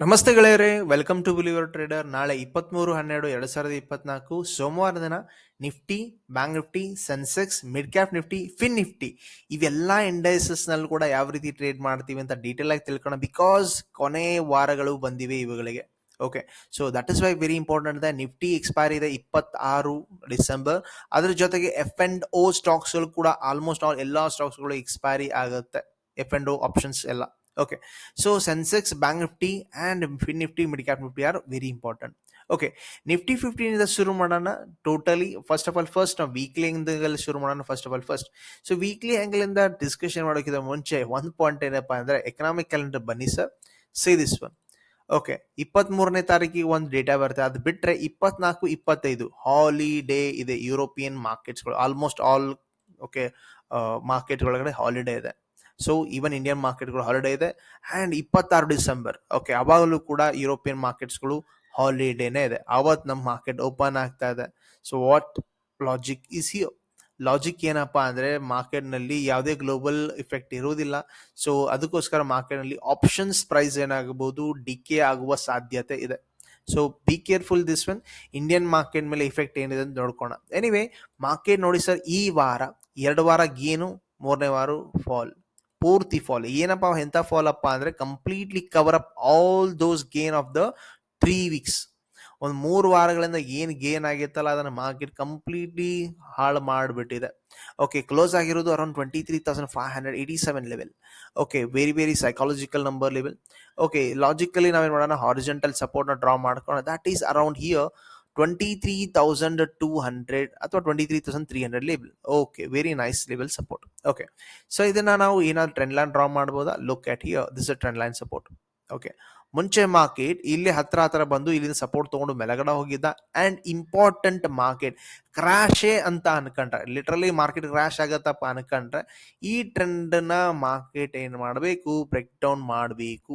ನಮಸ್ತೆ ಗೆಳೆಯರೇ welcome to believer trader ನಾಳೆ ಇಪ್ಪತ್ಮೂರು, ಹನ್ನೆರಡು, ಎರಡು ಸಾವಿರದ ಇಪ್ಪತ್ನಾಲ್ಕು, ಸೋಮವಾರ ದಿನ Nifty bank Nifty Sensex mid cap Nifty fin Nifty ಇವೆಲ್ಲ ಇಂಡೈಸಸ್ನಲ್ಲಿ ಕೂಡ ಯಾವ ರೀತಿ ಟ್ರೇಡ್ ಮಾಡ್ತೀವಿ ಅಂತ ಡೀಟೇಲ್ ಆಗಿ ತಿಳ್ಕೊಳ್ಳೋಣ ಬಿಕಾಸ್ ಕೊನೆ ವಾರಗಳು ಬಂದಿವೆ ಇವುಗಳಿಗೆ. Okay so that is why very important the Nifty expire ಇದೆ ಇಪ್ಪತ್ತಾರು ಡಿಸೆಂಬರ್. ಅದ್ರ ಜೊತೆಗೆ ಎಫ್ ಅಂಡ್ ಓ ಸ್ಟಾಕ್ಸ್ ಕೂಡ ಆಲ್ಮೋಸ್ಟ್ ಆಲ್ ಎಲ್ಲಾ ಸ್ಟಾಕ್ಸ್ಗಳು ಎಕ್ಸ್ಪೈರಿ ಆಗುತ್ತೆ. ಎಫ್ ಅಂಡ್ ಓ ಆಪ್ಷನ್ಸ್ ಎಲ್ಲ. Okay so Sensex Nifty and fin Nifty cap Nifty are very important okay Nifty ಫಿಫ್ಟಿನಿಂದ ಶುರು ಮಾಡೋಣ. Totally first of all first ನಾವು ವೀಕ್ಲಿ ಆಂಗಲ್ ಶುರು ಮಾಡೋಣ first of all first so weekly angle ಇಂದ discussion ಮಾಡೋಕ್ಕಿಂತ ಮುಂಚೆ ಒಂದು ಪಾಯಿಂಟ್ ಏನಪ್ಪ ಅಂದ್ರೆ ಎಕನಾಮಿಕ್ ಕ್ಯಾಲೆಂಡರ್ ಬನ್ನಿ sir see this one okay ಇಪ್ಪತ್ತ್ ಮೂರನೇ ತಾರೀಕಿಗೆ ಒಂದು ಡೇಟಾ ಬರುತ್ತೆ. ಅದು ಬಿಟ್ಟರೆ ಇಪ್ಪತ್ನಾಲ್ಕು, ಇಪ್ಪತ್ತೈದು ಹಾಲಿಡೇ ಇದೆ. ಯುರೋಪಿಯನ್ ಮಾರ್ಕೆಟ್ಸ್ಗಳು ಆಲ್ಮೋಸ್ಟ್ ಆಲ್ ಓಕೆ ಮಾರ್ಕೆಟ್ ಒಳಗಡೆ ಹಾಲಿಡೇ ಇದೆ. ಸೊ ಈವನ್ ಇಂಡಿಯನ್ ಮಾರ್ಕೆಟ್ಗಳು ಹಾಲಿಡೇ ಇದೆ. ಆ್ಯಂಡ್ ಇಪ್ಪತ್ತಾರು ಡಿಸೆಂಬರ್ ಓಕೆ ಅವಾಗಲೂ ಕೂಡ ಯುರೋಪಿಯನ್ ಮಾರ್ಕೆಟ್ಸ್ಗಳು ಹಾಲಿಡೇನೇ ಇದೆ. ಅವತ್ತು ನಮ್ಮ ಮಾರ್ಕೆಟ್ ಓಪನ್ ಆಗ್ತಾ ಇದೆ. So what logic is you logic ಏನಪ್ಪಾ ಅಂದರೆ ಮಾರ್ಕೆಟ್ನಲ್ಲಿ ಯಾವುದೇ ಗ್ಲೋಬಲ್ ಇಫೆಕ್ಟ್ ಇರುವುದಿಲ್ಲ. ಸೊ ಅದಕ್ಕೋಸ್ಕರ ಮಾರ್ಕೆಟ್ನಲ್ಲಿ ಆಪ್ಷನ್ಸ್ ಪ್ರೈಸ್ ಏನಾಗಬಹುದು ಡಿಕೆ ಆಗುವ ಸಾಧ್ಯತೆ ಇದೆ. So be careful this one Indian market ಮೇಲೆ ಇಫೆಕ್ಟ್ ಏನಿದೆ ಅಂತ ನೋಡ್ಕೋಣ ಎನಿವೆ ಮಾರ್ಕೆಟ್ ನೋಡಿ ಸರ್ ಈ ವಾರ, ಎರಡು ವಾರ ಗೇನು ಮೂರನೇ ವಾರ ಫಾಲ್ ಪೂರ್ತಿ ಫಾಲ್ ಏನಪ್ಪ, ಎಂತ ಫಾಲ್ ಅಪ್ಪ ಅಂದ್ರೆ completely cover up all those gain of the three weeks ಒಂದು ಮೂರು ವಾರಗಳಿಂದ ಏನು ಗೇನ್ ಆಗಿತ್ತಲ್ಲ ಅದನ್ನು ಮಾರ್ಕೆಟ್ ಕಂಪ್ಲೀಟ್ಲಿ ಹಾಳು ಮಾಡಿಬಿಟ್ಟಿದೆ. ಓಕೆ ಕ್ಲೋಸ್ ಆಗಿರೋದು around twenty three thousand five hundred eighty seven level okay very very psychological number level okay logically ನಾವೇನು ಮಾಡೋಣ ಹಾರಿಜೆಂಟಲ್ ಸಪೋರ್ಟ್ನ ಡ್ರಾ ಮಾಡ್ಕೊಂಡು that is around here twenty three thousand two hundred ಅಥವಾ twenty three thousand three hundred label okay very nice level support okay so ಇದನ್ನ ನಾವು ಏನಾದ್ರು trend line draw ಮಾಡ್ಬೋದಾ? Look at here this trend line support okay ಮುಂಚೆ market ಇಲ್ಲಿ ಹತ್ರ ಹತ್ರ ಬಂದು ಇಲ್ಲಿಂದ ಸಪೋರ್ಟ್ ತಗೊಂಡು ಮೆಲಗಡೆ ಹೋಗಿದ್ದ. ಅಂಡ್ ಇಂಪಾರ್ಟೆಂಟ್ ಮಾರ್ಕೆಟ್ ಕ್ರಾಶೇ ಅಂತ ಅನ್ಕೊಂಡ್ರೆ ಲಿಟ್ರಲಿ ಮಾರ್ಕೆಟ್ ಕ್ರಾಶ್ ಆಗತ್ತಪ್ಪ ಅನ್ಕೊಂಡ್ರೆ, ಈ ಟ್ರೆಂಡ್ನ ಮಾರ್ಕೆಟ್ ಏನು ಮಾಡಬೇಕು? ಬ್ರೇಕ್ ಡೌನ್ ಮಾಡಬೇಕು.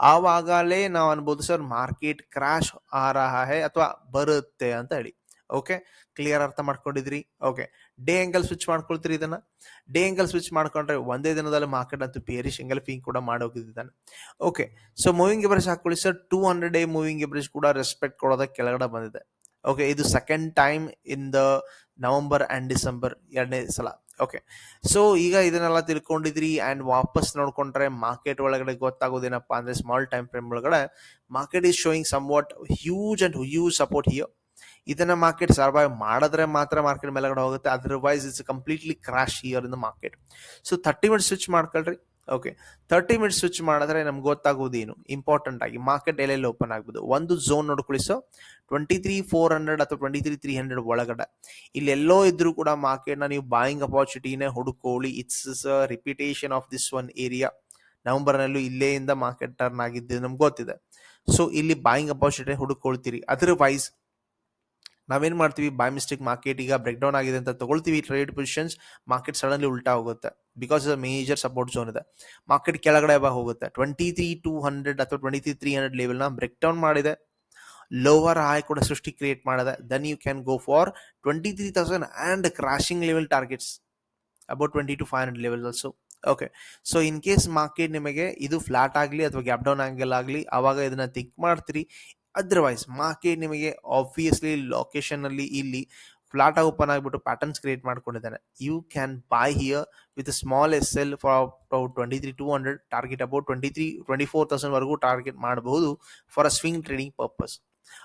ಆವಾಗಲೇ ನಾವು ಅನ್ಬೋದು ಸರ್ ಮಾರ್ಕೆಟ್ ಕ್ರಾಶ್ ಆ ರಹ ಹೇ ಅಥವಾ ಬರುತ್ತೆ ಅಂತ ಹೇಳಿ. ಓಕೆ? ಕ್ಲಿಯರ್ ಅರ್ಥ ಮಾಡ್ಕೊಂಡಿದ್ರಿ? ಓಕೆ. ಡೇ ಎಂಗಲ್ ಸ್ವಿಚ್ ಮಾಡ್ಕೊಳ್ತೀರಿ ಇದನ್ನ? ಡೇ ಎಂಗಲ್ ಸ್ವಿಚ್ ಮಾಡ್ಕೊಂಡ್ರೆ ಒಂದೇ ದಿನದಲ್ಲಿ ಮಾರ್ಕೆಟ್ ಅಂತೂ ಬೇರೆ ಸಿಂಗಲ್ ಪಿಂಗ್ ಕೂಡ ಮಾಡೋಗಿದ್ದಾನೆ ಓಕೆ. ಸೊ ಮೂವಿಂಗ್ ಎವರೇಜ್ ಹಾಕೊಳ್ಳಿ sir. Two hundred day moving average ಕೂಡ ರೆಸ್ಪೆಕ್ಟ್ ಕೊಡೋದಕ್ಕೆ ಕೆಳಗಡೆ ಬಂದಿದೆ. ಓಕೆ. ಇದು second time in the November and December ಎರಡನೇ ಸಲ. ಓಕೆ ಸೊ ಈಗ ಇದನ್ನೆಲ್ಲ ತಿಳ್ಕೊಂಡಿದ್ರಿ ಅಂಡ್ ವಾಪಸ್ ನೋಡ್ಕೊಂಡ್ರೆ ಮಾರ್ಕೆಟ್ ಒಳಗಡೆ ಗೊತ್ತಾಗೋದೇನಪ್ಪ ಅಂದ್ರೆ ಸ್ಮಾಲ್ ಟೈಮ್ ಫ್ರೇಮ್ ಒಳಗಡೆ market is showing somewhat huge and huge support here ಇದನ್ನ ಮಾರ್ಕೆಟ್ ಸರ್ವೈವ್ ಮಾಡಿದ್ರೆ ಮಾತ್ರ ಮಾರ್ಕೆಟ್ ಮೇಲೆಗಡೆ ಹೋಗುತ್ತೆ. Otherwise it's completely crash here in the market so thirty minute switch ಮಾಡ್ಕೊಳ್ರಿ. ಓಕೆ ತರ್ಟಿ ಮಿನಿಟ್ಸ್ ಸ್ವಿಚ್ ಮಾಡಿದ್ರೆ ನಮ್ಗೆ ಗೊತ್ತಾಗೋದೇನು ಇಂಪಾರ್ಟೆಂಟ್ ಆಗಿ ಮಾರ್ಕೆಟ್ ಎಲ್ಲೆಲ್ಲಿ ಓಪನ್ ಆಗ್ಬೋದು. ಒಂದು ಝೋನ್ ನೋಡ್ಕೊಳ್ಳಿ so twenty three four hundred ಅಥವಾ ಟ್ವೆಂಟಿ ತ್ರೀ ತ್ರೀ ಹಂಡ್ರೆಡ್ ಒಳಗಡೆ ಇಲ್ಲೆಲ್ಲೋ ಇದ್ರೂ ಕೂಡ ಮಾರ್ಕೆಟ್ನ ನೀವು ಬಾಯಿಂಗ್ ಅಪಾರ್ಚುನಿಟಿನೇ ಹುಡುಕೊಳ್ಳಿ. It's repetition of this one area ನವೆಂಬರ್ನಲ್ಲೂ ಇಂದ ಮಾರ್ಕೆಟ್ ಟರ್ನ್ ಆಗಿದ್ದು ನಮ್ಗೆ ಗೊತ್ತಿದೆ. ಸೊ ಇಲ್ಲಿ ಬಾಯಿಂಗ್ ಅಪಾರ್ಚುನಿಟಿ ಹುಡುಕೊಳ್ತೀರಿ. ಅದರ್ವೈಸ್ ನಾವೇನ್ ಮಾಡ್ತೀವಿ? ಬೈ ಮಿಸ್ಟೇಕ್ ಮಾರ್ಕೆಟ್ ಈಗ ಬ್ರೇಕ್ ಡೌನ್ ಆಗಿದೆ ಅಂತ ತಗೊಳ್ತೀವಿ ಟ್ರೇಡ್ ಪೊಸಿಷನ್ಸ್ ಮಾರ್ಕೆಟ್ ಸಡನ್ಲಿ ಉಲ್ಟಾ ಹೋಗುತ್ತೆ. ಬಿಕಾಸ್ ಮೇಜರ್ ಸಪೋರ್ಟ್ ಝೋನ್ ಇದೆ. ಮಾರ್ಕೆಟ್ ಕೆಳಗಡೆ ಹೋಗುತ್ತೆ. ಟ್ವೆಂಟಿ ತ್ರೀ ಟೂ ಹಂಡ್ರೆಡ್ ಅಥವಾ ಟ್ವೆಂಟಿ ತ್ರೀ ತ್ರೀ ಹಂಡ್ರೆಡ್ ಲೆವೆಲ್ನ ಬ್ರೇಕ್ ಡೌನ್ ಮಾಡಿದೆ. ಲೋವರ್ ಹೈ ಕೂಡ ಸೃಷ್ಟಿ ಕ್ರಿಯೇಟ್ ಮಾಡಿದೆ. Then you can go for twenty three thousand and crashing level targets about twenty two five hundred level also okay so in case market ನಿಮಗೆ ಇದು flat ಆಗಲಿ ಅಥವಾ gap down angle ಆಗಲಿ, ಅವಾಗ ಇದನ್ನ ತಿಕ್ ಮಾಡ್ತೀರಿ. ಅದರ್ವೈಸ್ ಮಾರ್ಕೆಟ್ ನಿಮಗೆ obviously ಲೊಕೇಶನಲ್ಲಿ ಇಲ್ಲಿ ಫ್ಲಾಟ್ ಓಪನ್ ಆಗಿಬಿಟ್ಟು patterns create ಮಾಡ್ಕೊಂಡಿದ್ದಾನೆ. You can buy here with small S L for twenty three two hundred target about twenty three twenty four thousand ವರೆಗೂ target ಮಾಡಬಹುದು for a swing trading purpose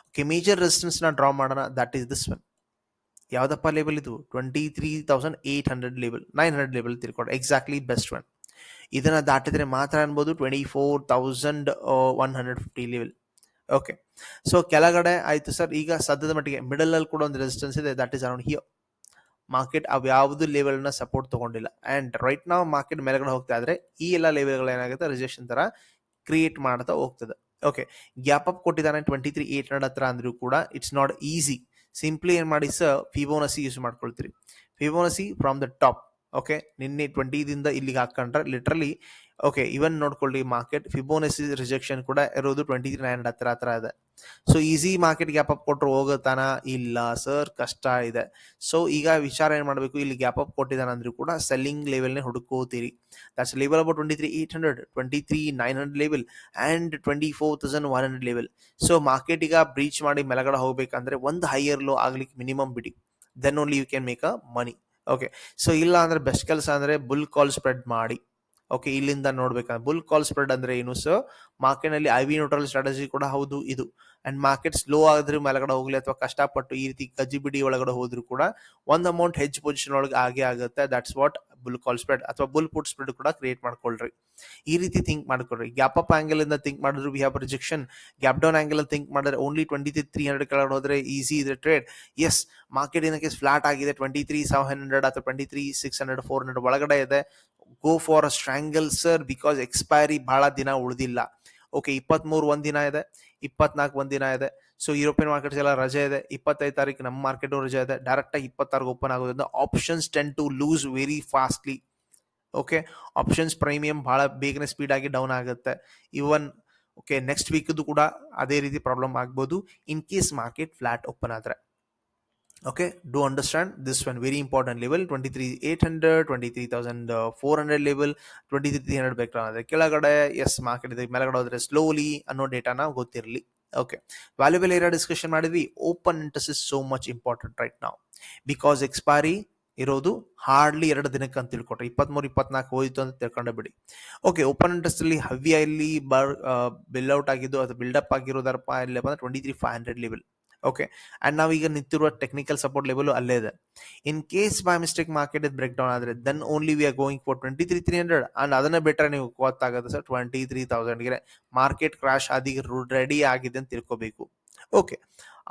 okay major ರೆಸಿಸ್ಟೆನ್ಸ್ನ draw ಮಾಡೋಣ. That is this one ಯಾವುದಪ್ಪ level ಇದು? Twenty three thousand eight hundred level nine hundred level ತಿಳ್ಕೊಂಡು exactly best one ಇದನ್ನು ದಾಟಿದ್ರೆ ಮಾತ್ರ ಅನ್ಬೋದು twenty four thousand one hundred fifty level okay so ಕೆಳಗಡೆ ಆಯಿತು ಸರ್ ಈಗ ಸದ್ಯದ ಮಟ್ಟಿಗೆ ಮಿಡಲ್ ಅಲ್ಲಿ ಕೂಡ ಒಂದು ರೆಸಿಸ್ಟೆನ್ಸ್ ಇದೆ. That is around here market ಯಾವ್ದು ಲೆವೆಲ್ನ ಸಪೋರ್ಟ್ ತಗೊಂಡಿಲ್ಲ. ಅಂಡ್ ರೈಟ್ ನಾವು ಮಾರ್ಕೆಟ್ ಮೇಲೆಗಡೆ ಹೋಗ್ತಾ ಇದ್ರೆ ಈ ಎಲ್ಲ ಲೆವೆಲ್ಗಳು ಏನಾಗುತ್ತೆ? ರಿಜೆಕ್ಷನ್ ತರ ಕ್ರಿಯೇಟ್ ಮಾಡ್ತಾ ಹೋಗ್ತದೆ. ಓಕೆ ಗ್ಯಾಪ್ ಅಪ್ ಕೊಟ್ಟಿದ್ದಾನೆ ಟ್ವೆಂಟಿ ತ್ರೀ ಏಟ್ ಹಂಡ್ರೆಡ್ ಹತ್ರ ಅಂದ್ರೂ ಕೂಡ ಇಟ್ಸ್ ನಾಟ್ ಈಸಿ ಸಿಂಪ್ಲಿ ಏನು ಮಾಡಿ sir Fibonacci use ಮಾಡ್ಕೊಳ್ತೀರಿ. Fibonacci from the top okay ನಿನ್ನೆ ಟ್ವೆಂಟಿದಿಂದ ಇಲ್ಲಿಗೆ ಹಾಕೊಂಡ್ರೆ ಲಿಟ್ರಲಿ ಓಕೆ ಇವನ್ ನೋಡ್ಕೊಳ್ಳಿ ಮಾರ್ಕೆಟ್ ಫಿಬೋನಸಿ ರಿಜೆಕ್ಷನ್ ಕೂಡ ಇರೋದು ಟ್ವೆಂಟಿ ತ್ರೀ ನೈನ್ ಹತ್ರ ಹತ್ರ ಇದೆ. So easy market gap up ಕೊಟ್ಟರು ಹೋಗುತ್ತಾನ ಇಲ್ಲ ಸರ್ ಕಷ್ಟ ಇದೆ. ಸೊ ಈಗ ವಿಚಾರ ಏನು ಮಾಡಬೇಕು? ಇಲ್ಲಿ ಗ್ಯಾಪ್ ಅಪ್ ಕೊಟ್ಟಿದ್ದಾನೆ ಅಂದ್ರೂ ಕೂಡ ಸೆಲ್ಲಿಂಗ್ ಲೆವೆಲ್ನೇ ಹುಡುಕೋತೀರಿ. That's level about twenty three eight hundred twenty three nine hundred level and twenty four thousand one hundred level so market ಈಗ ಬ್ರೀಚ್ ಮಾಡಿ ಮೆಲಗಡೆ ಹೋಗ್ಬೇಕಂದ್ರೆ ಒಂದು ಹೈಯರ್ ಲೋ ಆಗ್ಲಿಕ್ಕೆ ಮಿನಿಮಮ್ ಬಿಡಿ. Then only you can make a money okay so ಇಲ್ಲ ಅಂದ್ರೆ best ಕೆಲಸ ಅಂದ್ರೆ ಬುಲ್ ಕಾಲ್ ಸ್ಪ್ರೆಡ್ ಮಾಡಿ. ಓಕೆ ಇಲ್ಲಿಂದ ನೋಡ್ಬೇಕಂದ್ರೆ ಬುಲ್ ಕಾಲ್ ಸ್ಪ್ರೆಡ್ ಅಂದ್ರೆ ಏನು ಸೊ ಮಾರ್ಕೆಟ್ನಲ್ಲಿ ಐ ವಿ ನ್ಯೂಟ್ರಲ್ ಸ್ಟ್ರಾಟಜಿ ಕೂಡ ಹೌದು, ಇದು. ಅಂಡ್ ಮಾರ್ಕೆಟ್ ಸ್ಲೋ ಆದ್ರೆ ಮೇಲ್ಗಡೆ ಹೋಗ್ಲಿ ಅಥವಾ ಕಷ್ಟಪಟ್ಟು ಈ ರೀತಿ ಗಜಿಬಿಡಿ ಒಳಗಡೆ ಹೋದ್ರು ಕೂಡ ಒಂದ್ ಅಮೌಂಟ್ ಹೆಜ್ ಪೊಸಿಷನ್ ಒಳಗೆ ಆಗೇ ಆಗುತ್ತೆ. That's what bull call spread ಅಥವಾ ಬುಲ್ ಪುಟ್ ಸ್ಪ್ರೆಡ್ ಕೂಡ ಕ್ರಿಯೇಟ್ ಮಾಡ್ಕೊಳ್ರಿ. ಈ ರೀತಿ ಥಿಂಕ್ ಮಾಡ್ಕೊಳ್ರಿ. ಗ್ಯಾಪ್ ಅಪ್ ಆಂಗಲ್ ಇಂದ ಥಿಂಕ್ ಮಾಡಿದ್ರು we have rejection gap down angle think ಮಾಡಿದ್ರೆ ಓನ್ಲಿ ಟ್ವೆಂಟಿ ತ್ರೀ ಹಂಡ್ರೆಡ್ ಕೆಳಗಡೆ ಹೋದ್ರೆ ಈಸಿ ಇದೆ ಟ್ರೇಡ್ ಎಸ್ ಮಾರ್ಕೆಟ್ ಏನಕ್ಕೆ ಫ್ಲಾಟ್ ಆಗಿದೆ. ಟ್ವೆಂಟಿ ತ್ರೀ ಸೆವೆನ್ ಹಂಡ್ರೆಡ್ ಅಥವಾ twenty three six hundred four hundred ಒಳಗಡೆ ಇದೆ. Go for a strangle sir because expiry ಬಹಳ ದಿನ ಉಳಿದಿಲ್ಲ. ಓಕೆ ಇಪ್ಪತ್ಮೂರು ಒಂದ್ ದಿನ ಇದೆ, ಇಪ್ಪತ್ನಾಲ್ಕು ಒಂದ್ ದಿನ ಇದೆ. ಸೊ ಯುರೋಪಿಯನ್ ಮಾರ್ಕೆಟ್ಸ್ ಎಲ್ಲ ರಜೆ ಇದೆ. ಇಪ್ಪತ್ತೈದು ತಾರೀಕು ನಮ್ಮ ಮಾರ್ಕೆಟ್ ರಜೆ ಇದೆ. ಡೈರೆಕ್ಟ್ ಆಗಿ ಇಪ್ಪತ್ತಾರು ಓಪನ್ ಆಗೋದ್ರಿಂದ options tend to lose very fastly okay options premium ಬಹಳ ಬೇಗನೆ ಸ್ಪೀಡ್ ಆಗಿ ಡೌನ್ ಆಗುತ್ತೆ. ಇವನ್ ಓಕೆ ನೆಕ್ಸ್ಟ್ ವೀಕ್ದು ಕೂಡ ಅದೇ ರೀತಿ ಪ್ರಾಬ್ಲಮ್ ಆಗ್ಬೋದು. In case market flat open ಆದ್ರೆ. Okay, do understand this one very important level 23800 23400 three 23300 ಬೇಕು ಅಂದರೆ ಕೆಳಗಡೆ ಎಸ್ ಮಾರ್ಕೆಟ್ ಇದೆ, ಮೇಲ್ಗಡೆ ಹೋದ್ರೆ ಸ್ಲೋಲಿ ಅನ್ನೋ ಡೇಟಾನ ಗೊತ್ತಿರಲಿ. ಓಕೆ ವ್ಯಾಲ್ಯೂಬಲ್ ಏರಿಯಾ ಡಿಸ್ಕಷನ್ ಮಾಡಿದ್ವಿ. Open interest is so much important right ನಾವು ಬಿಕಾಸ್ ಎಕ್ಸ್ಪೈರಿ ಇರೋದು ಹಾರ್ಡ್ಲಿ ಎರಡು ದಿನಕ್ಕೆ ಅಂತ ತಿಳ್ಕೊಟ್ರೆ. ಇಪ್ಪತ್ಮೂರು, ಇಪ್ಪತ್ನಾಲ್ಕು ಹೋಯ್ತು ಅಂತ ತಿಳ್ಕೊಂಡೆ ಬಿಡಿ. ಓಕೆ ಓಪನ್ ಇಂಟ್ರೆಸ್ಟ್ ಅಲ್ಲಿ ಹೆವಿ ಅಲ್ಲಿ ಬರ್ ಬಿಲ್ ಔಟ್ ಆಗಿದ್ದು, ಅದು ಬಿಲ್ಡಪ್ ಆಗಿರೋದಪ್ಪ ಇಲ್ಲಿ ಬಂದ್ರೆ twenty three five hundred level okay and ನಾವೀಗ ನಿಂತಿರುವ ಟೆಕ್ನಿಕಲ್ ಸಪೋರ್ಟ್ ಲೆವೆಲ್ ಅಲ್ಲೇ ಇದೆ. In case by mistake market break down ಆದ್ರೆ then only we are going for twenty three three hundred and ಅದನ್ನ ಬೆಟರ್ ನೀವು ಗೊತ್ತಾಗುತ್ತೆ ಸರ್ ಟ್ವೆಂಟಿ ತ್ರೀ ತೌಸಂಡ್ಗೆ market crash ಅದೀಗ ರೆಡಿ ಆಗಿದೆ ಅಂತ ತಿಳ್ಕೋಬೇಕು. ಓಕೆ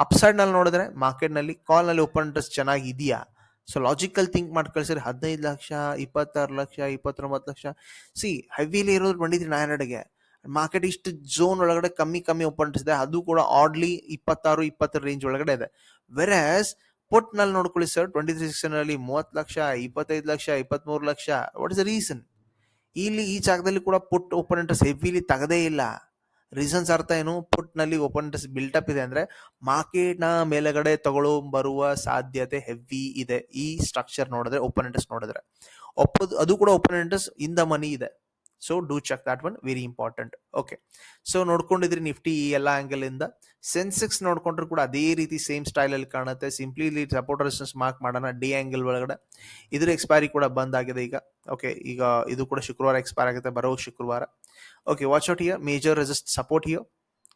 ಅಪ್ಸೈಡ್ನಲ್ಲಿ ನೋಡಿದ್ರೆ ಮಾರ್ಕೆಟ್ನಲ್ಲಿ ಕಾಲ್ನಲ್ಲಿ ಓಪನ್ ಇಂಟ್ರೆಸ್ಟ್ ಚೆನ್ನಾಗಿ ಇದೆಯಾ? ಸೊ ಲಾಜಿಕಲ್ ಥಿಂಕ್ ಮಾಡಿ ಕಳ್ಸಿದ್ರೆ ಹದಿನೈದು ಲಕ್ಷ, ಇಪ್ಪತ್ತಾರು ಲಕ್ಷ, ಇಪ್ಪತ್ತೊಂಬತ್ತು ಲಕ್ಷ. ಸಿ ಹೆವಿಲಿ ಇರೋದು ಟ್ವೆಂಟಿ ತ್ರೀ ಮಾರ್ಕೆಟ್ ಇಷ್ಟು ಝೋನ್ ಒಳಗಡೆ ಕಮ್ಮಿ ಕಮ್ಮಿ ಓಪನ್ ಇದೆ ಅದು ಕೂಡ ಆಡ್ಲಿ ಇಪ್ಪತ್ತಾರು, ಇಪ್ಪತ್ತರ ರೇಂಜ್ ಒಳಗಡೆ ಇದೆ. ವೆರಸ್ ಪುಟ್ನಲ್ಲಿ ನೋಡ್ಕೊಳ್ಳಿ ಸರ್ ಟ್ವೆಂಟಿ ತ್ರೀ ಸಿಕ್ಸ್ ಅಲ್ಲಿ ಮೂವತ್ತು ಲಕ್ಷ, ಇಪ್ಪತ್ತೈದು ಲಕ್ಷ, ಇಪ್ಪತ್ಮೂರು lakh. What is the reason ಇಲ್ಲಿ ಈ ಜಾಗದಲ್ಲಿ ಕೂಡ ಪುಟ್ ಓಪನ್ ಇಂಟ್ರೆಸ್ಟ್ ಹೆವಿಲಿ ತಗದೇ ಇಲ್ಲ. ರೀಸನ್ಸ್ ಅರ್ಥ ಏನು? ಪುಟ್ನಲ್ಲಿ ಓಪನ್ ಇಂಟ್ರೆಸ್ಟ್ ಅಪ್ ಇದೆ ಅಂದ್ರೆ ಮಾರ್ಕೆಟ್ನ ಮೇಲೆಗಡೆ ತಗೊಳ್ಳೋ ಬರುವ ಸಾಧ್ಯತೆ ಹೆವಿ ಇದೆ. ಈ ಸ್ಟ್ರಕ್ಚರ್ ನೋಡಿದ್ರೆ ಓಪನ್ ಇಂಟ್ರೆಸ್ಟ್ ನೋಡಿದ್ರೆ. ಅದು ಕೂಡ open interest in the money ಇದೆ. So do check that one very important okay so ನೋಡ್ಕೊಂಡಿದ್ರಿ Nifty ಈ ಎಲ್ಲ ಆಂಗಲ್ ಇಂದ. ಸೆನ್ಸೆಕ್ಸ್ ನೋಡ್ಕೊಂಡ್ರು ಕೂಡ ಅದೇ ರೀತಿ ಸೇಮ್ ಸ್ಟೈಲ್ ಅಲ್ಲಿ ಕಾಣುತ್ತೆ. ಸಿಂಪ್ಲಿ ಸಪೋರ್ಟ್ ರೆಸಿಸ್ಟೆನ್ಸ್ ಮಾರ್ಕ್ ಮಾಡೋಣ. ಡಿ ಆಂಗಲ್ ಒಳಗಡೆ. ಇದ್ರ ಎಕ್ಸ್ಪೈರಿ ಕೂಡ ಬಂದ್ ಆಗಿದೆ ಈಗ. ಓಕೆ ಈಗ ಇದು ಕೂಡ ಶುಕ್ರವಾರ ಎಕ್ಸ್ಪೈರ್ ಆಗುತ್ತೆ. ಬರೋ ಶುಕ್ರವಾರ. Okay watch out here major resist support here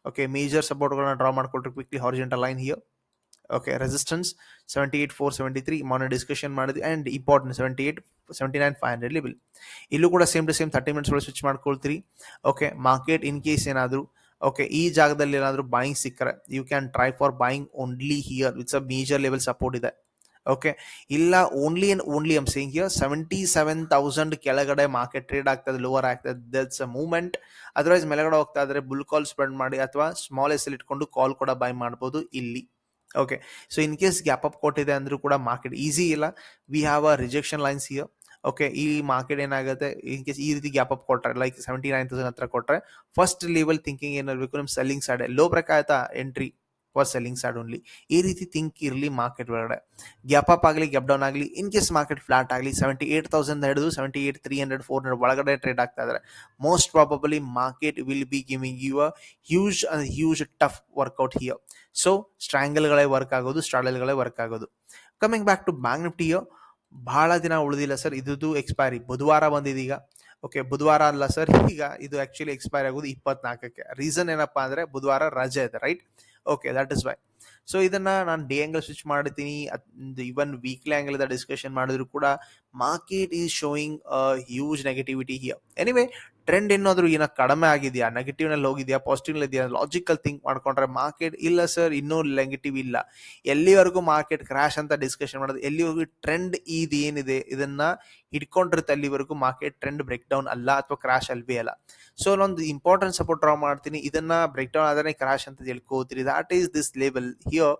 okay major ಸಪೋರ್ಟ್ಗಳನ್ನ draw ಮಾಡ್ಕೊಳ್ರಿ quickly horizontal line here okay resistance seventy eight four seventy three ಮೊನ್ನೆ ಡಿಸ್ಕಷನ್ ಮಾಡಿದ್ವಿ. And important seventy eight seventy nine five hundred level ಇಲ್ಲೂ ಕೂಡ same to same thirty minutes ಒಳಗೆ switch ಮಾಡ್ಕೊಳ್ತೀರಿ. Okay market in case ಏನಾದರೂ okay ಈ ಜಾಗದಲ್ಲಿ ಏನಾದರೂ ಬಾಯಿಂಗ್ ಸಿಕ್ಕರೆ you can try for buying only here with a major level support ಇದೆ. ಓಕೆ ಇಲ್ಲ only and only am saying here seventy seven thousand ಕೆಳಗಡೆ ಮಾರ್ಕೆಟ್ ಟ್ರೇಡ್ ಆಗ್ತದೆ ಲೋವರ್ ಆಗ್ತದೆ ದಟ್ಸ್ ಅ ಮೂವ್ಮೆಂಟ್ ಅದರ್ವೈಸ್ ಮೇಲೆಗಡೆ ಹೋಗ್ತಾ ಇದ್ರೆ ಬುಲ್ ಕಾಲ್ ಸ್ಪ್ರೆಡ್ ಮಾಡಿ, ಅಥವಾ ಸ್ಮಾಲ್ ಎಸ್ ಇಟ್ಕೊಂಡು ಕಾಲ್ ಕೂಡ ಬೈ ಮಾಡ್ಬೋದು ಇಲ್ಲಿ. Okay so in case gap up ಕೊಟ್ಟಿದೆ ಅಂದ್ರೂ ಕೂಡ ಮಾರ್ಕೆಟ್ ಈಸಿ ಇಲ್ಲ. We have a rejection lines here okay ಈ ಮಾರ್ಕೆಟ್ ಏನಾಗುತ್ತೆ? ಇನ್ ಕೇಸ್ ಈ ರೀತಿ ಗ್ಯಾಪ್ ಅಪ್ ಕೊಟ್ಟರೆ ಲೈಕ್ ಸೆವೆಂಟಿ ನೈನ್ ತೌಸಂಡ್ ಹತ್ರ ಕೊಟ್ಟರೆ ಫಸ್ಟ್ ಲೆವೆಲ್ ಥಿಂಕಿಂಗ್ ಏನಿರಬೇಕು ನಿಮ್ಮ ಸೆಲ್ಲಿಂಗ್ ಸೈಡ್ ಲೋ ಪ್ರಕಾರ entry for selling side only ಈ ರೀತಿ ಥಿಂಕ್ ಇರಲಿ ಮಾರ್ಕೆಟ್ ಒಳಗಡೆ. ಗ್ಯಾಪ್ ಅಪ್ ಆಗಲಿ ಗ್ಯಾಪ್ ಡೌನ್ ಆಗಲಿ ಇನ್ ಕೇಸ್ ಮಾರ್ಕೆಟ್ ಫ್ಲಾಟ್ ಆಗಲಿ ಸೆವೆಂಟಿ ಏಟ್ ತೌಸಂಡ್ ಹಿಡಿದು seventy eight three hundred four hundred ಒಳಗಡೆ ಟ್ರೇಡ್ ಆಗ್ತಾ ಇದ್ದಾರೆ most probably market will be giving you a huge huge tough workout here so ಸ್ಟ್ರಾಂಗಲ್ಗಳೇ work ಆಗೋದು ಸ್ಟ್ರಾಡಲ್ಗಳೇ work ಆಗೋದು. Coming back to Bank Nifty ಬಹಳ ದಿನ ಉಳಿದಿಲ್ಲ ಸರ್ ಇದ್ದು ಎಕ್ಸ್ಪೈರಿ ಬುಧವಾರ ಬಂದಿದೀಗ. ಓಕೆ ಬುಧವಾರ ಅಲ್ಲ ಸರ್ ಈಗ ಇದು ಆ್ಯಕ್ಚುಲಿ ಎಕ್ಸ್ಪೈರ್ ಆಗೋದು ಇಪ್ಪತ್ನಾಲ್ಕಕ್ಕೆ. ರೀಸನ್ ಏನಪ್ಪಾ ಅಂದರೆ ಬುಧವಾರ ರಜೆ ಇದೆ right okay that is why so ಇದನ್ನ ನಾನು ಡೇ ಆಂಗಲ್ ಸ್ವಿಚ್ ಮಾಡ್ತೀನಿ ಇವನ್ ವೀಕ್ಲಿ ಆಂಗಲ್ ಇಂದ ಡಿಸ್ಕಷನ್ ಮಾಡಿದ್ರು ಕೂಡ market is showing huge negativity here anyway trend ಏನಾದ್ರು ಏನ ಕಡಿಮೆ ಆಗಿದೆಯಾ? ನೆಗೆಟಿವ್ನಲ್ಲಿ ಹೋಗಿದ್ಯಾ? ಪಾಸಿಟಿವ್ನಲ್ಲಿ ಇದೆಯಾ? ಲಾಜಿಕಲ್ ಥಿಂಕ್ ಮಾಡ್ಕೊಂಡ್ರೆ ಮಾರ್ಕೆಟ್ ಇಲ್ಲ ಸರ್ ಇನ್ನೂ ನೆಗೆಟಿವ್ ಇಲ್ಲ. ಎಲ್ಲಿವರೆಗೂ ಮಾರ್ಕೆಟ್ ಕ್ರಾಶ್ ಅಂತ ಡಿಸ್ಕಷನ್ ಮಾಡೋದು, ಎಲ್ಲಿವರೆಗೂ ಟ್ರೆಂಡ್ ಇದು ಏನಿದೆ, ಇದನ್ನ ಹಿಡ್ಕೊಂಡಿರುತ್ತೆ ಅಲ್ಲಿವರೆಗೂ ಮಾರ್ಕೆಟ್ ಟ್ರೆಂಡ್ ಬ್ರೇಕ್ ಡೌನ್ ಅಲ್ಲ ಅಥವಾ ಕ್ರಾಶ್ ಅಲ್ವೇ ಅಲ್ಲ. ಸೊ ಒಂದು ಇಂಪಾರ್ಟೆಂಟ್ ಸಪೋರ್ಟ್ ಡ್ರಾ ಮಾಡ್ತೀನಿ. ಇದನ್ನ ಬ್ರೇಕ್ ಡೌನ್ ಆದ್ರೆ ಕ್ರಾಶ್ ಅಂತ ತಿಳ್ಕೋತೀರಿ. That is this level here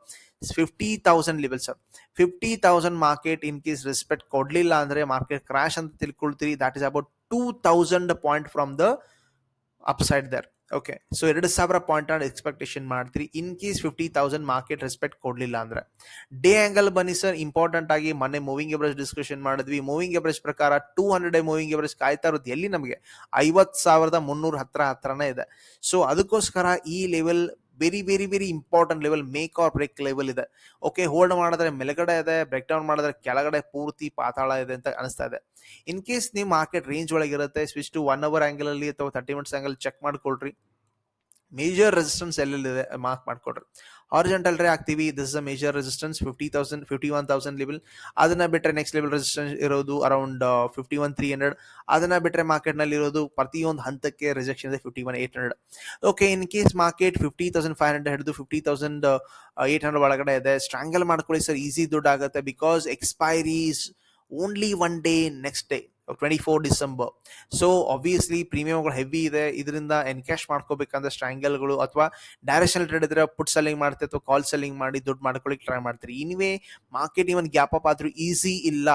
fifty thousand level sir fifty thousand market in case respect ಕೊಡ್ಲಿಲ್ಲ ಅಂದ್ರೆ ಮಾರ್ಕೆಟ್ ಕ್ರಾಶ್ ಅಂತ ತಿಳ್ಕೊಳ್ತೀರಿ that is about two thousand point from the upside there okay so ಎರಡು ಸಾವಿರ point ಅನ್ನ expectation ಮಾಡ್ತೀರಿ in case fifty thousand market respect ಕೊಡಲಿಲ್ಲ ಅಂದ್ರೆ. Day angle ಬನ್ನಿ ಸರ್ ಇಂಪಾರ್ಟೆಂಟ್ ಆಗಿ ಮೊನ್ನೆ ಮೂವಿಂಗ್ ಎವರೇಜ್ ಡಿಸ್ಕಷನ್ ಮಾಡಿದ್ವಿ. ಮೂವಿಂಗ್ ಎವರೇಜ್ ಪ್ರಕಾರ ಟೂ ಹಂಡ್ರೆಡ್ ಮೂವಿಂಗ್ ಎವರೇಜ್ ಕಾಯ್ತಾ ಇರೋದು ಎಲ್ಲಿ ನಮಗೆ? ಐವತ್ ಸಾವಿರದ ಮುನ್ನೂರ ಹತ್ರ ಹತ್ರನೇ ಇದೆ. ಸೊ ಅದಕ್ಕೋಸ್ಕರ ಈ level very very very important level make or break level ಇದೆ. ಓಕೆ ಹೋಲ್ಡ್ ಮಾಡಿದ್ರೆ ಮೇಲ್ಗಡೆ ಇದೆ ಬ್ರೇಕ್ ಡೌನ್ ಮಾಡಿದ್ರೆ ಕೆಳಗಡೆ ಪೂರ್ತಿ ಪಾತಾಳ ಇದೆ ಅಂತ ಅನಿಸ್ತಾ ಇದೆ. ಇನ್ ಕೇಸ್ ನಿಮ್ಮ ಮಾರ್ಕೆಟ್ ರೇಂಜ್ ಒಳಗಿರುತ್ತೆ ಸ್ವಿಚ್ ಟು ಒನ್ ಅವರ್ ಆ್ಯಂಗಲಲ್ಲಿ ಅಥವಾ ತರ್ಟಿ ಮಿನಿಟ್ಸ್ ಆಂಗಲ್ ಚೆಕ್ ಮಾಡ್ಕೊಳ್ರಿ. ಮೇಜರ್ ರೆಸಿಸ್ಟೆನ್ಸ್ ಎಲ್ಲೆಲ್ಲಿದೆ ಮಾರ್ಕ್ ಮಾಡ್ಕೊಡ್ರಿ ಹಾರಿಜೆಂಟಲ್ ರೇ ಆಗ್ತೀವಿ this is a major resistance fifty thousand fifty one thousand level ಅದನ್ನ ಬಿಟ್ಟರೆ ನೆಕ್ಸ್ಟ್ ಲೆವೆಲ್ ರೆಸಿಸ್ಟೆನ್ಸ್ ಇರೋದು around fifty one three hundred ಅದನ್ನ ಬಿಟ್ಟರೆ ಮಾರ್ಕೆಟ್ನಲ್ಲಿ ಇರೋದು ಪ್ರತಿಯೊಂದು ಹಂತಕ್ಕೆ ರಿಜೆಕ್ಷನ್ ಇದೆ fifty one eight hundred okay in case market fifty thousand five hundred ಹಿಡಿದು ಫಿಫ್ಟಿ ತೌಸಂಡ್ ಏಟ್ ಹಂಡ್ರೆಡ್ ಒಳಗಡೆ ಇದೆ ಸ್ಟ್ರಾಂಗಲ್ ಮಾಡ್ಕೊಳ್ಳಿ ಸರ್ ಈಸಿ ದುಡ್ಡು ಆಗುತ್ತೆ because expires only one day next day twenty four December so obviously ಪ್ರೀಮಿಯಂಗಳು heavy ಇದೆ. ಇದರಿಂದ encash ಮಾಡ್ಕೋಬೇಕಂದ್ರೆ ಸ್ಟ್ರಾಂಗಲ್ಗಳು ಅಥವಾ ಡೈರೆಕ್ಷನ್ ಟ್ರೇಡ್ ಇದ್ರೆ ಪುಟ್ ಸೆಲ್ಲಿಂಗ್ ಮಾಡ್ತೀವಿ ಅಥವಾ ಕಾಲ್ ಸೆಲ್ಲಿಂಗ್ ಮಾಡಿ ದುಡ್ಡು ಮಾಡ್ಕೊಳ್ಳಿಕ್ಕೆ ಟ್ರೈ ಮಾಡ್ತೀರಿ. Anyway market even gap up ಆದ್ರೂ ಈಸಿ ಇಲ್ಲ.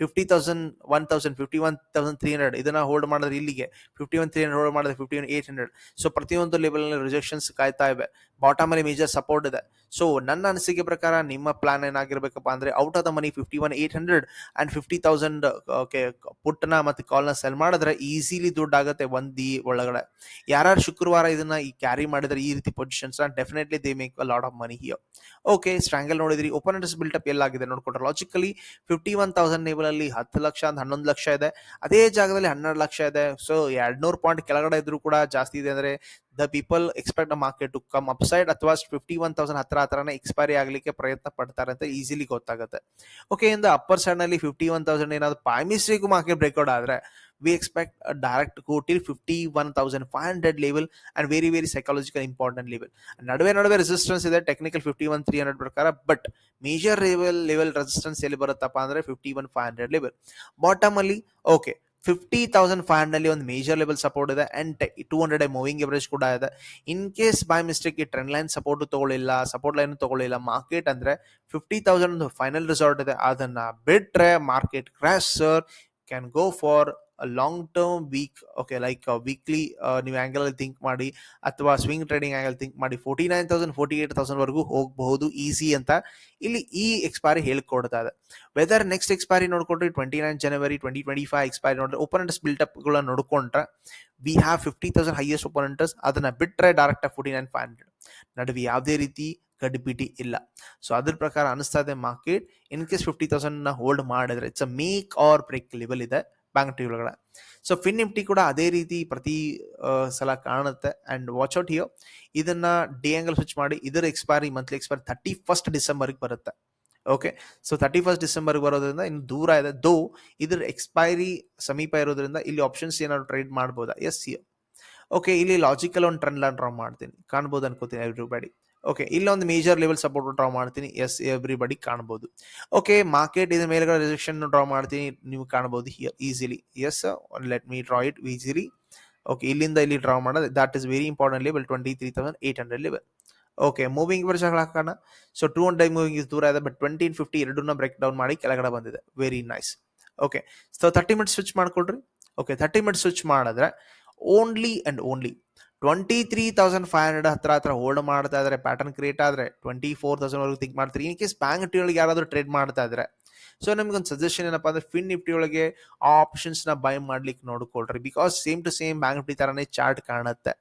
Fifty thousand one thousand fifty one thousand three hundred ಇದನ್ನ ಹೋಲ್ಡ್ ಮಾಡಿದ್ರೆ ಇಲ್ಲಿಗೆ fifty one three hundred hold ಮಾಡಿದ್ರೆ fifty one eight hundred so ಪ್ರತಿಯೊಂದು ಲೆವೆಲ್ ರಿಜೆಕ್ಷನ್ಸ್ ಕಾಯ್ತಾ ಇವೆ. ಬಾಟಮ್ ಅಲ್ಲಿ ಮೇಜರ್ ಸಪೋರ್ಟ್ ಇದೆ. ಸೊ ನನ್ನ ಅನಿಸಿಕೆ ಪ್ರಕಾರ ನಿಮ್ಮ ಪ್ಲಾನ್ ಏನಾಗಿರ್ಬೇಕಪ್ಪ ಅಂದ್ರೆ out of the money fifty one eight hundred and fifty thousand okay ಪುಟ್ನ ಮತ್ತೆ ಕಾಲ್ನ ಸೆಲ್ ಮಾಡಿದ್ರೆ ಈಸಿಲಿ ದುಡ್ಡು ಆಗುತ್ತೆ ಒಂದಿ ಒಳಗಡೆ. ಯಾರು ಶುಕ್ರವಾರ ಇದನ್ನ ಈ ಕ್ಯಾರಿ ಮಾಡಿದ್ರೆ ಈ ರೀತಿ positions definitely they make a lot of money here okay strangle ನೋಡಿದ್ರಿ. ಓಪನೆಂಟ್ಸ್ ಬಿಲ್ಟಪ್ ಎಲ್ಲಾಗಿದೆ ನೋಡ್ಕೊಂಡ್ರೆ. ಲಾಜಿಕಲಿ ಫಿಫ್ಟಿ ಒನ್ ತೌಸಂಡ್ ಲೇಬಲ್ ಅಲ್ಲಿ ಹತ್ತು ಲಕ್ಷ ಅಂತ ಹನ್ನೊಂದು ಲಕ್ಷ ಇದೆ. ಅದೇ ಜಾಗದಲ್ಲಿ ಹನ್ನೆರಡು ಲಕ್ಷ ಇದೆ. ಸೊ ಎರಡ್ನೂರು ಪಾಯಿಂಟ್ ಕೆಳಗಡೆ ಇದ್ರೂ ಕೂಡ ಜಾಸ್ತಿ ಇದೆ ಅಂದ್ರೆ the people expect the market to come upside ಅಥವಾ ಫಿಫ್ಟಿ ಒನ್ ತೌಸಂಡ್ ಹತ್ರ ಹತ್ರನೇ ಎಕ್ಸ್ಪೈರಿ ಆಗಲಿಕ್ಕೆ ಪ್ರಯತ್ನ ಪಡ್ತಾರೆ ಅಂತ ಈಸಿಲಿ ಗೊತ್ತಾಗುತ್ತೆ. ಓಕೆ ಇಂದ ಅಪ್ಪರ್ ಸೈಡ್ನಲ್ಲಿ ಫಿಫ್ಟಿ ಒನ್ ತೌಸಂಡ್ ಏನಾದ್ರು ಪಾಮಿಸ್ಟಿಗೂ ಮಾರ್ಕೆಟ್ ಬ್ರೇಕ್ಔಟ್ ಆದ್ರೆ go till fifty one thousand five hundred level and very very psychological important level ನಡುವೆ ನಡುವೆ ರೆಸಿಸ್ಟೆನ್ಸ್ ಇದೆ technical fifty one three hundred ಪ್ರಕಾರ but major level level resistance ಎಲ್ಲಿ ಬರುತ್ತಪ್ಪ ಅಂದ್ರೆ fifty one five hundred level bottom ಅಲ್ಲಿ okay fifty thousand five hundred ಒಂದು major level support ಇದೆ and two hundred moving average ಕೂಡ ಇದೆ. ಇನ್ ಕೇಸ್ ಬೈ ಮಿಸ್ಟೇಕ್ ಈ ಟ್ರೆಂಡ್ ಲೈನ್ ಸಪೋರ್ಟ್ ತಗೊಳ್ಳಿಲ್ಲ ಸಪೋರ್ಟ್ ಲೈನ್ ತಗೊಳ್ಳಿಲ್ಲ ಮಾರ್ಕೆಟ್ ಅಂದ್ರೆ ಫಿಫ್ಟಿ ತೌಸಂಡ್ ಫೈನಲ್ ರಿಸಾರ್ಟ್ ಇದೆ. ಅದನ್ನ ಬಿಟ್ರೆ market crash sir can go for long term week okay like weekly ನೀವು ಆಂಗಲ್ ಅಲ್ಲಿ ಥಿಂಕ್ ಮಾಡಿ ಅಥವಾ ಸ್ವಿಂಗ್ ಟ್ರೇಡಿಂಗ್ ಆ್ಯಂಗಲ್ ಥಿಂಕ್ ಮಾಡಿ forty nine thousand forty eight thousand ವರೆಗೂ ಹೋಗಬಹುದು ಈಸಿ ಅಂತ ಇಲ್ಲಿ ಈ ಎಕ್ಸ್ಪೈರಿ ಹೇಳ್ಕೊಡ್ತಾ ಇದೆ. ವೆದರ್ ನೆಕ್ಸ್ಟ್ ಎಕ್ಸ್ಪೈರಿ ನೋಡ್ಕೊಂಡ್ರೆ ಟ್ವೆಂಟಿ ನೈನ್ ಜನವರಿ ಟ್ವೆಂಟಿ ಟ್ವೆಂಟಿ ಫೈವ್ ಎಕ್ಸ್ಪೈರಿ ನೋಡಿದ್ರೆ ಓಪನೆಂಟ್ಸ್ ಬಿಲ್ಟಪ್ ಗಳನ್ನ ನೋಡ್ಕೊಂಡ್ರೆ we have fifty thousand highest ಓಪನೆಂಟರ್ಸ್ ಅದನ್ನ ಬಿಟ್ಟರೆ direct forty nine five hundred ನಡುವೆ ಯಾವುದೇ ರೀತಿ ಗಡ್ಬಿಟಿ ಇಲ್ಲ. ಸೊ ಅದ್ರ ಪ್ರಕಾರ ಅನಿಸ್ತಾ ಇದೆ ಮಾರ್ಕೆಟ್ ಇನ್ ಕೇಸ್ ಫಿಫ್ಟಿ ತೌಸಂಡ್ನ ಹೋಲ್ಡ್ ಮಾಡಿದ್ರೆ it's a make or break level ಇದೆ. ಬ್ಯಾಂಕ್ ಒಳಗಡೆ ಸೊ ಫಿನ್ ನಿಫ್ಟಿ ಕೂಡ ಅದೇ ರೀತಿ ಪ್ರತಿ ಸಲ ಕಾಣುತ್ತೆ. ಅಂಡ್ ವಾಚ್ ಔಟ್ ಹಿಯೋ ಇದನ್ನ ಡಿ ಆಂಗಲ್ ಸ್ವಿಚ್ ಮಾಡಿ, ಇದರ expiry monthly expiry thirty first ಡಿಸೆಂಬರ್ಗೆ ಬರುತ್ತೆ. ಓಕೆ ಸೊ ತರ್ಟಿ ಫಸ್ಟ್ ಡಿಸೆಂಬರ್ಗೆ ಬರೋದ್ರಿಂದ ಇನ್ನು ದೂರ ಇದೆ. ದೋ ಇದರ ಎಕ್ಸ್ಪೈರಿ ಸಮೀಪ ಇರೋದ್ರಿಂದ ಇಲ್ಲಿ ಆಪ್ಷನ್ಸ್ ಏನಾದ್ರು ಟ್ರೇಡ್ ಮಾಡ್ಬೋದಾ? ಎಸ್ ಓಕೆ ಇಲ್ಲಿ ಲಾಜಿಕಲ್ ಒಂದು ಟ್ರೆಂಡ್ ಡ್ರಾ ಮಾಡ್ತೀನಿ. ಕಾಣ್ಬೋದು ಅನ್ಕೋತೀನಿ ಎವ್ರಿಬಡಿ ಓಕೆ ಇಲ್ಲೊಂದು ಮೇಜರ್ ಲೆವೆಲ್ ಸಪೋರ್ಟ್ ಡ್ರಾ ಮಾಡ್ತೀನಿ. ಎಸ್ ಎವ್ರಿ ಬಡಿ ಕಾಣ್ಬೋದು. ಓಕೆ ಮಾರ್ಕೆಟ್ ಇದ್ರ ಮೇಲ್ಗಡೆ ರಿಜೆಕ್ಷನ್ ಡ್ರಾ ಮಾಡ್ತೀನಿ. ನೀವು ಕಾಣ್ಬೋದು here easily yes let me draw it easily okay ಇಲ್ಲಿಂದ ಇಲ್ಲಿ ಡ್ರಾ ಮಾಡೋದು that is very important level twenty three thousand eight hundred level okay moving ವರ್ಷ ಹಾಕೋಣ. So two hundred moving is ದೂರ ಇದೆ ಬಟ್ ಟ್ವೆಂಟಿ ಫಿಫ್ಟಿ ಎರಡನ್ನ break down ಮಾಡಿ ಕೆಳಗಡೆ ಬಂದಿದೆ. Very nice okay so thirty minutes switch ಮಾಡ್ಕೊಳ್ರಿ ಓಕೆ ತರ್ಟಿ ಮಿನಿಟ್ಸ್ ಸ್ವಿಚ್ ಮಾಡಿದ್ರೆ only and only twenty three thousand five hundred ಹತ್ರ ಹತ್ರ ಹೋಲ್ಡ್ ಮಾಡ್ತಾ ಇದ್ರೆ ಪ್ಯಾಟರ್ನ್ ಕ್ರಿಯೇಟ್ ಆದರೆ ಟ್ವೆಂಟಿ ಫೋರ್ ತೌಸಂಡ್ ವರೆಗೂ ತಿಂಕ್ ಮಾಡ್ತೀರಿ ಇನ್ ಕೇಸ್ ಬ್ಯಾಂಕ್ ನಿಫ್ಟಿಗಳಿಗೆ ಯಾರಾದರೂ ಟ್ರೇಡ್ ಮಾಡ್ತಾ ಇದ್ರೆ. ಸೊ ನಿಮ್ಗೊಂದು ಸಜೆಷನ್ ಏನಪ್ಪಾ ಅಂದ್ರೆ ಫಿನ್ ನಿಫ್ಟಿ ಒಳಗೆ ಆ ಆಪ್ಷನ್ಸ್ನ ಬೈ ಮಾಡ್ಲಿಕ್ಕೆ ನೋಡ್ಕೊಳ್ರಿ. Because same to same Bank Nifty ತರನೇ ಚಾರ್ಟ್ ಕಾಣುತ್ತೆ.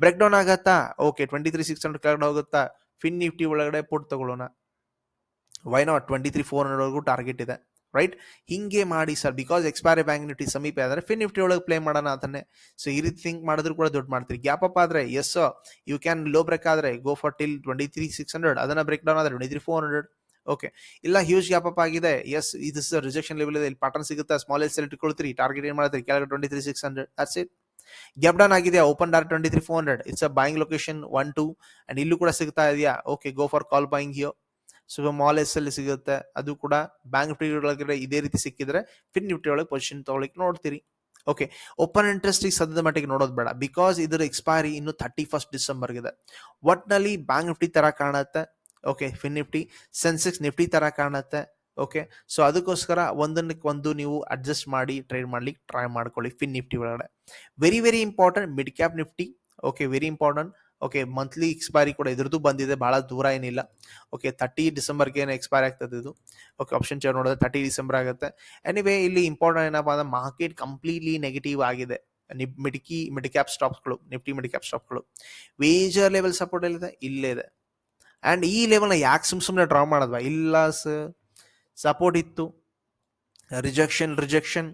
ಬ್ರೇಕ್ ಡೌನ್ ಆಗತ್ತಾ? Okay twenty three six hundred ಕೆಳಗಡೆ ಹೋಗುತ್ತಾ? ಫಿನ್ ನಿಫ್ಟಿ ಒಳಗಡೆ ಪುಟ್ ತಗೊಳ್ಳೋಣ. Why not twenty three four hundred ವರೆಗೂ ಟಾರ್ಗೆಟ್ ಇದೆ. ರೈಟ್ ಹಿಂಗೆ ಮಾಡಿ sir because expiry Bank Nifty ಸಮೀಪ ಆದರೆ ಫಿನ್ ನಿಫ್ಟಿ ಒಳಗೆ ಪ್ಲೇ ಮಾಡೋಣ ಅದನ್ನೇ ಸೊ ಈ ರೀತಿ ಥಿಂಕ್ ಮಾಡಿದ್ರು ಕೂಡ ದುಡ್ಡು ಮಾಡ್ತೀರಿ. ಗ್ಯಾಪ್ ಅಪ್ ಆದ್ರೆ yes you can low break ಆದರೆ go for till twenty three six hundred ಅದನ್ನು ಬ್ರೇಕ್ ಡೌನ್ ಆದರೆ twenty three four hundred okay ಇಲ್ಲ ಹ್ಯೂಜ್ ಗ್ಯಾಪ್ ಅಪ್ ಆಗಿದೆ ಎಸ್ ಇದು ರಿಜೆಕ್ಷನ್ ಲೆವೆಲ್ ಇದೆ, ಇಲ್ಲಿ ಪಾಟರ್ನ್ ಸಿಗುತ್ತಾ? ಸ್ಮಾಲ್ ಎಲ್ ಇಟ್ಕೊಳ್ತೀರಿ ಟಾರ್ಗೆಟ್ ಏನು ಮಾಡ್ತೀರಿ? ಕೆಳಗೆ twenty three six hundred it's it gap down ಆಗಿದೆ open Dar twenty three four hundred it's a buying location one two and ಇಲ್ಲೂ ಕೂಡ ಸಿಗ್ತಾ ಇದೆಯಾ? Okay go for call buying here so mall yes ಅಲ್ಲಿ ಸಿಗುತ್ತೆ. ಅದು ಕೂಡ ಬ್ಯಾಂಕ್ ನಿಫ್ಟಿ ಒಳಗಡೆ ಇದೇ ರೀತಿ ಸಿಕ್ಕಿದ್ರೆ ಫಿನ್ ನಿಫ್ಟಿ ಒಳಗೆ ಪೊಸಿಷನ್ ತಗೊಳ್ಳಿಕ್ಕೆ ನೋಡ್ತೀರಿ. ಓಕೆ ಓಪನ್ ಇಂಟ್ರೆಸ್ಟ್ ಈಗ ಸದ್ಯದ ಮಟ್ಟಿಗೆ ನೋಡೋದು ಬೇಡ. ಬಿಕಾಸ್ ಇದರ ಎಕ್ಸ್ಪೈರಿ ಇನ್ನು ಥರ್ಟಿ ಫಸ್ಟ್ ಡಿಸೆಂಬರ್ಗಿದೆ ಒಟ್ನಲ್ಲಿ ಬ್ಯಾಂಕ್ ನಿಫ್ಟಿ ತರ ಕಾಣುತ್ತೆ. Okay Fin Nifty Sensex Nifty ತರ ಕಾಣುತ್ತೆ. ಓಕೆ ಸೊ ಅದಕ್ಕೋಸ್ಕರ ಒಂದನ್ನಕ್ಕೆ ಒಂದು ನೀವು ಅಡ್ಜಸ್ಟ್ ಮಾಡಿ ಟ್ರೇಡ್ ಮಾಡ್ಲಿಕ್ಕೆ ಟ್ರೈ ಮಾಡ್ಕೊಳ್ಳಿ ಫಿನ್ ನಿಫ್ಟಿ ಒಳಗಡೆ. Very very important mid cap Nifty okay very important okay monthly expiry ಕೂಡ ಇದ್ರದ್ದು ಬಂದಿದೆ, ಬಹಳ ದೂರ ಏನಿಲ್ಲ. ಓಕೆ ತರ್ಟಿ ಡಿಸೆಂಬರ್ಗೆ ಏನು ಎಕ್ಸ್ಪೈರ್ ಆಗ್ತದೆ ಇದು. ಓಕೆ ಆಪ್ಷನ್ ಚೇರ್ ನೋಡಿದ್ರೆ ತರ್ಟಿ ಡಿಸೆಂಬರ್ ಆಗುತ್ತೆ. ಎನಿವೇ ಇಲ್ಲಿ ಇಂಪಾರ್ಟೆಂಟ್ ಏನಪ್ಪ ಅಂದ್ರೆ ಮಾರ್ಕೆಟ್ ಕಂಪ್ಲೀಟ್ಲಿ ನೆಗೆಟಿವ್ ಆಗಿದೆ. ನಿಪ್ ಮಿಡ್ಕಿ ಮಿಡ್ ಕ್ಯಾಪ್ ಸ್ಟಾಪ್ಸ್ಗಳು ನಿಫ್ಟಿ ಮಿಡ್ ಕ್ಯಾಪ್ ಸ್ಟಾಪ್ಗಳು ವೇಜರ್ ಲೆವೆಲ್ ಸಪೋರ್ಟ್ ಎಲ್ಲಿದೆ? ಇಲ್ಲೇ ಇದೆ. ಆ್ಯಂಡ್ ಈ ಲೆವೆಲ್ನ ಯಾಕೆ ಸುಮ್ ಸುಮ್ಮನೆ ಡ್ರಾ ಮಾಡಿದ್ವಾ? ಇಲ್ಲ ಸರ್ ಸಪೋರ್ಟ್ ಇತ್ತು. ರಿಜೆಕ್ಷನ್ ರಿಜೆಕ್ಷನ್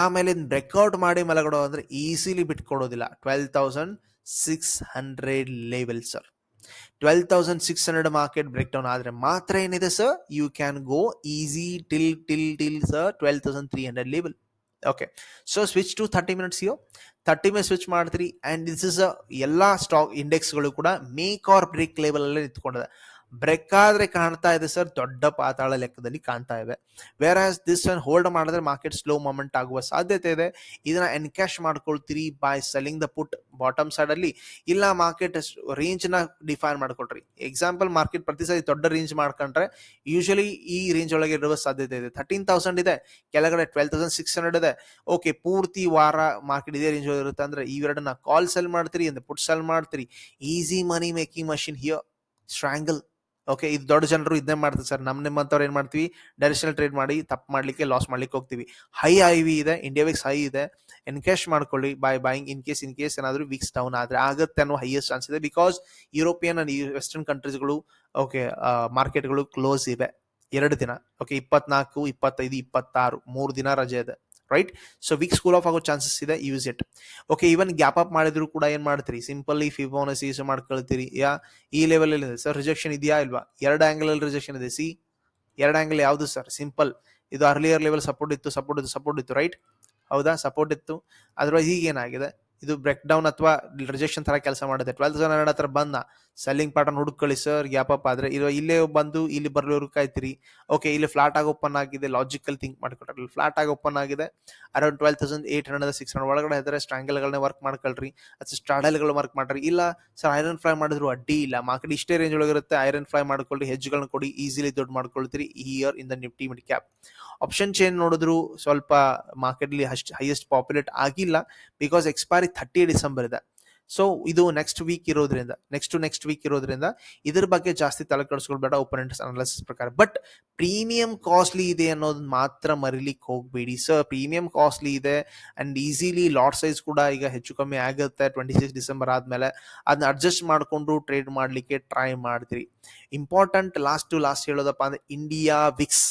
ಆಮೇಲೆ ಬ್ರೇಕ್ಔಟ್ ಮಾಡಿ ಮಲಗಡೋ ಅಂದರೆ easily ಬಿಟ್ಕೊಡೋದಿಲ್ಲ. Twelve thousand six hundred level sir twelve thousand six hundred market break down ಆದರೆ ಮಾತ್ರ ಏನಿದೆ sir you can go easy till till till sir twelve thousand three hundred level okay so switch to thirty minutes yo thirty minutes switch ಮಾಡ್ತೀರಿ. And this is ಎಲ್ಲ stock ಇಂಡೆಕ್ಸ್ಗಳು ಕೂಡ make or break ಲೆವೆಲಲ್ಲೇ ನಿಂತ್ಕೊಂಡಿದೆ. Break ಆದ್ರೆ ಕಾಣ್ತಾ ಇದೆ sir, ದೊಡ್ಡ ಪಾತಾಳ ಲೆಕ್ಕದಲ್ಲಿ ಕಾಣ್ತಾ ಇದೆ whereas this an hold ಮಾಡಿದ್ರೆ ಮಾರ್ಕೆಟ್ ಸ್ಲೋ ಮೂಮೆಂಟ್ ಆಗುವ ಸಾಧ್ಯತೆ ಇದೆ. ಇದನ್ನ encash ಮಾಡ್ಕೊಳ್ತೀರಿ by selling the put bottom side ಅಲ್ಲಿ. ಇಲ್ಲ ಮಾರ್ಕೆಟ್ ರೇಂಜ್ನ ಡಿಫೈನ್ ಮಾಡ್ಕೊಳ್ರಿ. ಎಕ್ಸಾಂಪಲ್ ಮಾರ್ಕೆಟ್ ಪ್ರತಿ ಸಾರಿ ದೊಡ್ಡ ರೇಂಜ್ ಮಾಡ್ಕೊಂಡ್ರೆ ಯೂಶಲಿ ಈ ರೇಂಜ್ ಒಳಗೆ ಇರುವ ಸಾಧ್ಯತೆ ಇದೆ. ಥರ್ಟೀನ್ ತೌಸಂಡ್ ಇದೆ, ಕೆಳಗಡೆ ಟ್ವೆಲ್ ತೌಸಂಡ್ ಸಿಕ್ಸ್ ಹಂಡ್ರೆಡ್ ಇದೆ. ಓಕೆ ಪೂರ್ತಿ ವಾರ ಮಾರ್ಕೆಟ್ ಇದೇ ರೇಂಜ್ ಇರುತ್ತೆ ಅಂದ್ರೆ ಇವೆರಡನ್ನ ಕಾಲ್ ಸೆಲ್ ಮಾಡ್ತೀರಿ ಪುಟ್ ಸೆಲ್ ಮಾಡ್ತೀರಿ. Easy money making machine here strangle okay ಇದು ದೊಡ್ಡ ಜನರು ಇದನ್ನೇ ಮಾಡ್ತಾರೆ ಸರ್. ನಮ್ಮ ನಿಮ್ಮಂಥವ್ರು ಏನು ಮಾಡ್ತೀವಿ? ಡೈರೆಕ್ಷನಲ್ ಟ್ರೇಡ್ ಮಾಡಿ, ತಪ್ಪು ಮಾಡಲಿಕ್ಕೆ ಲಾಸ್ ಮಾಡ್ಲಿಕ್ಕೆ ಹೋಗ್ತೀವಿ. ಹೈ ಐ ವಿ ಇದೆ ಇಂಡಿಯಾ ವಿಕ್ಸ್ ಹೈ ಇದೆ. ಎನ್ಕೇಶ್ ಮಾಡ್ಕೊಳ್ಳಿ by buying in case in case ಏನಾದರೂ ವಿಕ್ಸ್ ಡೌನ್ ಆದರೆ ಆಗುತ್ತೆ ಅನ್ನೋ ಹೈಯೆಸ್ಟ್ ಚಾನ್ಸ್ ಇದೆ ಬಿಕಾಸ್ ಯುರೋಪಿಯನ್ ಅಂಡ್ ವೆಸ್ಟರ್ನ್ ಕಂಟ್ರೀಸ್ಗಳು ಓಕೆ ಮಾರ್ಕೆಟ್ಗಳು ಕ್ಲೋಸ್ ಇವೆ. ಎರಡು ದಿನ ಓಕೆ ಇಪ್ಪತ್ನಾಲ್ಕು, ಇಪ್ಪತ್ತೈದು, ಇಪ್ಪತ್ತಾರು, ಮೂರು ದಿನ ರಜೆ ಇದೆ. Right so week school off ಆಗೋ ಚಾನ್ಸಸ್ ಇದೆ use it okay even gap up ಮಾಡಿದ್ರು ಕೂಡ ಏನ್ ಮಾಡ್ತೀರಿ? Simply ಫಿಬೋನಸ್ use ಮಾಡ್ಕೊಳ್ತೀರಿ. ಯಾ, ಈ ಲೆವೆಲ್ ಇದೆ. ಸರ್ ರಿಜೆಕ್ಷನ್ ಇದೆಯಾ ಇಲ್ವಾ? ಎರಡು ಆಂಗಲ್ ಅಲ್ಲಿ ರಿಜೆಕ್ಷನ್ ಇದೆ. ಸಿ ಎರಡು ಆಂಗಲ್ ಯಾವುದು ಸರ್ ಸಿಂಪಲ್ ಇದು ಅರ್ಲಿಯರ್ ಲೆವೆಲ್ ಸಪೋರ್ಟ್ ಇತ್ತು ಸಪೋರ್ಟ್ ಇತ್ತು ಸಪೋರ್ಟ್ ಇತ್ತು ರೈಟ್ ಹೌದಾ? ಸಪೋರ್ಟ್ ಇತ್ತು. ಅದ್ರೊಳಗೆ ಈಗ ಏನಾಗಿದೆ ಇದು ಬ್ರೇಕ್ ಡೌನ್ ಅಥವಾ ರಿಜೆಕ್ಷನ್ ತರ ಕೆಲಸ ಮಾಡುತ್ತೆ. ಟ್ವೆಲ್ತ್ ಹತ್ರ ಬಂದ. ಸೆಲ್ಲಿಂಗ್ ಪ್ಯಾಟರ್ನ್ ಹುಡುಕೊಳ್ಳಿ ಸರ್ ಯಾಪಪ್ಪ ಆದ್ರೆ. ಇರೋ, ಇಲ್ಲೇ ಬಂದು ಇಲ್ಲಿ ಬರ್ಲಿವ್ರು ಕಾಯ್ತೀರಿ. ಓಕೆ ಇಲ್ಲಿ ಫ್ಲಾಟ್ ಆಗಿ ಓಪನ್ ಆಗಿದೆ ಲಾಜಿಕಲ್ ಥಿಂಕ್ ಮಾಡ್ಕೊಟ್ರಿ ಫ್ಲಾಟ್ ಆಗಿ ಓಪನ್ ಆಗಿದೆ around twelve thousand eight hundred six hundred ಒಳಗಡೆ ಸ್ಟ್ರಾಂಗಲ್ಗಳನ್ನ ವರ್ಕ್ ಮಾಡ್ಕೊಳ್ರಿ. ಅಥವಾ ಸ್ಟ್ರಾಡಲ್ಗಳು ವರ್ಕ್ ಮಾಡ್ರಿ. ಇಲ್ಲ ಸರ್ ಐರನ್ ಫ್ಲೈ ಮಾಡಿದ್ರು ಅಡ್ಡಿ ಇಲ್ಲ. ಮಾರ್ಕೆಟ್ ಇಷ್ಟೇ ರೇಂಜ್ ಒಳಗಿರುತ್ತೆ ಐರನ್ ಫ್ಲೈ ಮಾಡ್ಕೊಳ್ಳಿ ಹೆಜ್ಜೆಗಳನ್ನ ಕೊಡಿ ಈಸಿಲಿ ದುಡ್ಡು ಮಾಡ್ಕೊಳ್ತೀರಿ. Year in the Nifty mid cap option change ನೋಡಿದ್ರು ಸ್ವಲ್ಪ ಮಾರ್ಕೆಟ್ಲಿ ಹೈಯೆಸ್ಟ್ ಪಾಪ್ಯುಲೇಟ್ ಆಗಿಲ್ಲ ಬಿಕಾಸ್ ಎಕ್ಸ್ಪೈರಿ ಥರ್ಟಿ ಡಿಸೆಂಬರ್ ಇದೆ. ಸೊ ಇದು ನೆಕ್ಸ್ಟ್ ವೀಕ್ ಇರೋದ್ರಿಂದ ನೆಕ್ಸ್ಟ್ ಟು ನೆಕ್ಸ್ಟ್ ವೀಕ್ ಇರೋದ್ರಿಂದ ಇದ್ರ ಬಗ್ಗೆ ಜಾಸ್ತಿ ತಲೆ ಕೆಡಿಸ್ಕೊಳ್ಬೇಡ ಒಪೋನೆಂಟ್ಸ್ ಅನಾಲಿಸಿಸ್ ಪ್ರಕಾರ. ಬಟ್ ಪ್ರೀಮಿಯಂ ಕಾಸ್ಟ್ಲಿ ಇದೆ ಅನ್ನೋದು ಮಾತ್ರ ಮರಿಲಿಕ್ಕೆ ಹೋಗಬೇಡಿ. ಸರ್ ಪ್ರೀಮಿಯಂ ಕಾಸ್ಟ್ಲಿ ಇದೆ ಅಂಡ್ ಈಸಿಲಿ ಲಾಟ್ ಸೈಜ್ ಕೂಡ ಈಗ ಹೆಚ್ಚು ಕಮ್ಮಿ ಆಗುತ್ತೆ. ಟ್ವೆಂಟಿ ಸಿಕ್ಸ್ ಡಿಸೆಂಬರ್ ಆದ್ಮೇಲೆ ಅದನ್ನ ಅಡ್ಜಸ್ಟ್ ಮಾಡಿಕೊಂಡು ಟ್ರೇಡ್ ಮಾಡಲಿಕ್ಕೆ ಟ್ರೈ ಮಾಡ್ತೀರಿ. ಇಂಪಾರ್ಟೆಂಟ್ ಲಾಸ್ಟ್ ಟು ಲಾಸ್ಟ್ ಹೇಳೋದಪ್ಪ ಅಂದ್ರೆ ಇಂಡಿಯಾ ವಿಕ್ಸ್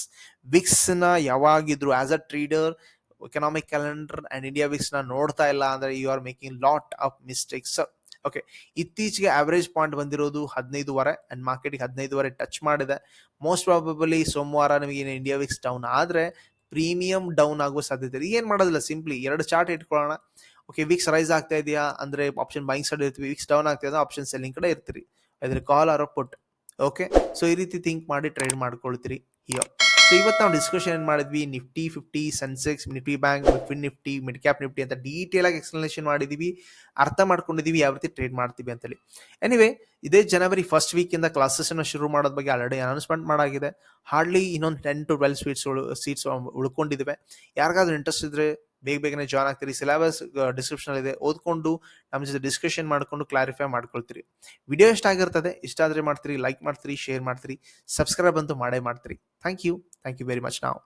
ವಿಕ್ಸ್ನ ಯಾವಾಗಿದ್ರು as a trader economic calendar and India ವಿಕ್ಸ್ನ ನೋಡ್ತಾ ಇಲ್ಲ ಅಂದ್ರೆ you are making lot of mistakes okay ಇತ್ತೀಚೆಗೆ ಆವರೇಜ್ ಪಾಯಿಂಟ್ ಬಂದಿರೋದು ಹದಿನೈದುವರೆ ಅಂಡ್ ಮಾರ್ಕೆಟ್ಗೆ ಹದಿನೈದುವರೆ ಟಚ್ ಮಾಡಿದೆ. ಮೋಸ್ಟ್ ಪ್ರಾಬಬಲಿ ಸೋಮವಾರ ನಿಮಗೆ ಇಂಡಿಯಾ ವಿಕ್ಸ್ ಡೌನ್ ಆದರೆ ಪ್ರೀಮಿಯಂ ಡೌನ್ ಆಗುವ ಸಾಧ್ಯತೆ ಇದೆ. ಏನು ಮಾಡೋದಿಲ್ಲ ಸಿಂಪ್ಲಿ ಎರಡು ಚಾರ್ಟ್ ಇಟ್ಕೊಳ್ಳೋಣ. ಓಕೆ ವಿಕ್ಸ್ ರೈಸ್ ಆಗ್ತಾ ಇದೆಯಾ? ಅಂದ್ರೆ ಆಪ್ಷನ್ ಬೈಂಗ್ ಸೈಡ್ ಇರ್ತೀವಿ. ವಿಕ್ಸ್ ಡೌನ್ ಆಗ್ತಾ ಇದೆ ಆಪ್ಷನ್ ಸೆಲ್ಲಿಂಗ್ ಕಡೆ ಇರ್ತೀರಿ. ಅದ್ರ call or put okay so ಈ ರೀತಿ ಥಿಂಕ್ ಮಾಡಿ ಟ್ರೇಡ್ ಮಾಡ್ಕೊಳ್ತೀರಿ. ಹಿಯರ್ ಸೊ ಇವತ್ತು ನಾವು ಡಿಸ್ಕಷನ್ ಏನ್ ಮಾಡಿದ್ವಿ? Nifty fifty Sensex Nifty bank fin Nifty mid cap Nifty ಅಂತ ಡೀಟೇಲ್ ಆಗಿ ಎಕ್ಸ್ಪ್ಲನೇಷನ್ ಮಾಡಿದೀವಿ. ಅರ್ಥ ಮಾಡ್ಕೊಂಡಿದ್ದೀವಿ ಯಾವ ರೀತಿ ಟ್ರೇಡ್ ಮಾಡ್ತೀವಿ ಅಂತೇಳಿ. ಎನಿವೆ ಇದೇ ಜನವರಿ ಫಸ್ಟ್ ವೀಕ್ ಇಂದ ಕ್ಲಾಸಸ್ ಅನ್ನು ಶುರು ಮಾಡೋದ ಬಗ್ಗೆ ಆಲ್ರೆಡಿ ಅನೌನ್ಸ್ಮೆಂಟ್ ಮಾಡಾಗಿದೆ. ಹಾರ್ಡ್ಲಿ ಇನ್ನೊಂದು ten to twelve sweets seats ಉಳ್ಕೊಂಡಿದ್ದಾವೆ ಯಾರಿಗಾದ್ರೂ ಇಂಟ್ರೆಸ್ಟ್ ಇದ್ರೆ ಬೇಗ ಬೇಗನೆ ಜಾಯ್ನ್ ಆಗ್ತೀರಿ. ಸಿಲೆಬಸ್ ಡಿಸ್ಕ್ರಿಪ್ಷನ್ ಇದೆ. ಓದ್ಕೊಂಡು, ನಮ್ಮ ಜೊತೆ ಡಿಸ್ಕಷನ್ ಮಾಡ್ಕೊಂಡು ಕ್ಲಾರಿಫೈ ಮಾಡ್ಕೊಳ್ತೀರಿ. ವಿಡಿಯೋ ಇಷ್ಟ ಆಗಿರ್ತದೆ, ಇಷ್ಟ ಆದ್ರೆ ಮಾಡ್ತೀರಿ ಲೈಕ್ ಮಾಡ್ತೀರಿ ಶೇರ್ ಮಾಡ್ತೀರಿ ಸಬ್ಸ್ಕ್ರೈಬ್ ಅಂತೂ ಮಾಡೇ ಮಾಡ್ತೀರಿ. Thank you thank you very much ನಾವು